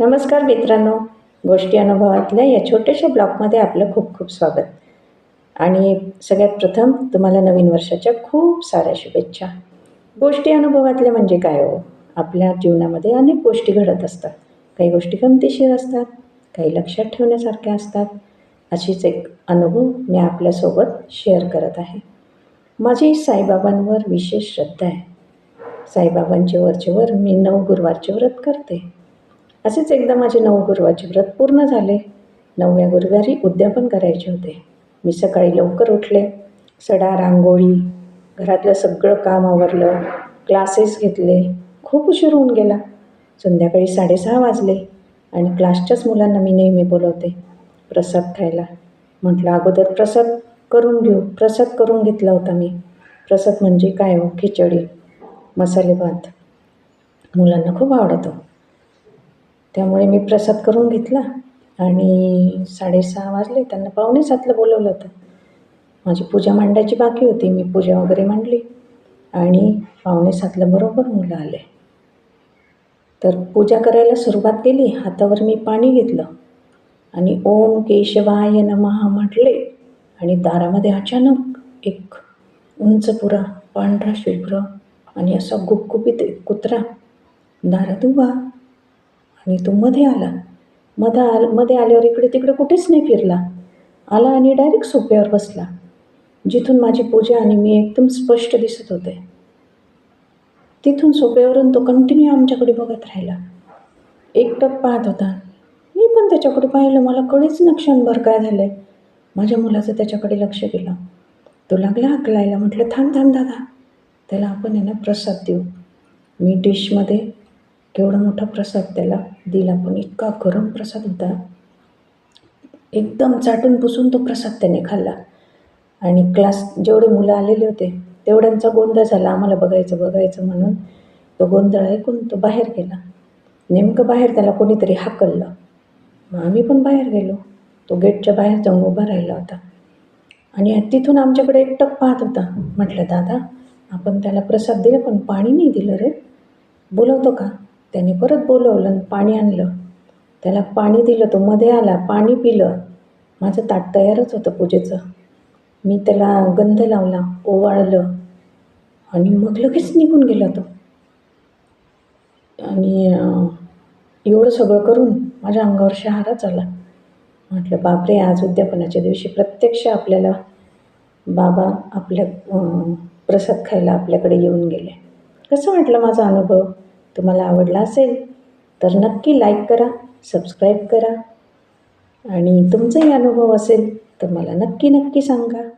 नमस्कार मित्रांनो. गोष्टी अनुभवातल्या या छोट्याशा ब्लॉगमध्ये आपलं खूप खूप स्वागत. आणि सगळ्यात प्रथम तुम्हाला नवीन वर्षाच्या खूप साऱ्या शुभेच्छा. गोष्टी अनुभवातल्या म्हणजे काय हो? आपल्या जीवनामध्ये अनेक गोष्टी घडत असतात. काही गोष्टी गमतीशीर असतात काही लक्षात ठेवण्यासारख्या असतात. अशीच एक अनुभव मी आपल्यासोबत शेअर करत आहे. माझी साईबाबांवर विशेष श्रद्धा आहे. साईबाबांचे वरचे वर मी नऊ गुरुवारचे व्रत करते. असेच एकदा माझे नऊ गुरुवारचे व्रत पूर्ण झाले. नवव्या गुरुवारी उद्यापन करायचे होते. मी सकाळी लवकर उठले. सडा रांगोळी घरातलं सगळं काम आवरलं. क्लासेस घेतले. खूप उशीर होऊन गेला. संध्याकाळी साडेसहा वाजले आणि क्लासच्याच मुलांना मी नेहमी बोलवते. प्रसाद खायला. म्हटलं अगोदर प्रसाद करून घेऊ. प्रसाद करून घेतला होता मी. प्रसाद म्हणजे काय हो? खिचडी मसाले भात मुलांना खूप आवडतो. त्यामुळे मी प्रसाद करून घेतला आणि साडेसहा वाजले. त्यांना पावणे सातला बोलवलं होतं. माझी पूजा मांडायची बाकी होती. मी पूजा वगैरे मांडली आणि पावणे सातला बरोबर मुलं आले. तर पूजा करायला सुरुवात केली. हातावर मी पाणी घेतलं आणि ओम केशवाय नमः म्हटले आणि दारामध्ये अचानक एक उंच पुरा पांढरा शुभ्र आणि असा गुपगुपीत एक कुत्रा दारात उभा. आणि तो मध्ये आला. मध्ये आलमध्ये आल्यावर इकडे तिकडे कुठेच नाही फिरला. आला आणि डायरेक्ट सोप्यावर बसला. जिथून माझी पूजा आणि मी एकदम स्पष्ट दिसत होते. तिथून सोप्यावरून तो कंटिन्यू आमच्याकडे बघत राहिला. एकटक पाहत होता. मी पण त्याच्याकडे पाहिलं. मला कळेच ना क्षणभर काय झालं आहे माझ्या मुलाचं त्याच्याकडे लक्ष गेलं. तो लागला हाकलायला. म्हटलं थांब थांब दादा. त्याला आपण यांना ना प्रसाद देऊ. मी डिशमध्ये केवढा मोठा प्रसाद त्याला दिला. पण इतका गरम प्रसाद होता. एकदम चाटून पुसून तो प्रसाद त्याने खाल्ला. आणि क्लास जेवढे मुलं आलेले होते तेवढ्यांचा गोंधळ झाला. आम्हाला बघायचं बघायचं म्हणून तो गोंधळ ऐकून तो बाहेर गेला. नेमकं बाहेर त्याला कोणीतरी हाकललं. मग आम्ही पण बाहेर गेलो. तो गेटच्या बाहेर जाऊन उभा राहिला होता. आणि तिथून आमच्याकडे एकटक पाहत होता. म्हटलं दादा आपण त्याला प्रसाद दिला पण पाणी नाही दिलं रे. बोलवतो का? त्याने परत बोलवलं आणि पाणी आणलं. त्याला पाणी दिलं तो मध्ये आला पाणी पिलं. माझं ताट तयारच होतं पूजेचं. मी त्याला गंध लावला ओवाळलं आणि मग लगेच निघून गेला तो. आणि एवढं सगळं करून माझ्या अंगावर शहाराच आला म्हटलं बापरे आज उद्यापनाच्या दिवशी प्रत्यक्ष आपल्याला बाबा आपल्या प्रसाद खायला आपल्याकडे येऊन गेले. कसं वाटलं माझा अनुभव? तुम्हाला आवडला असेल तर नक्की लाईक करा सबस्क्राईब करा. आणि तुमचाही अनुभव असेल तर मला नक्की नक्की सांगा.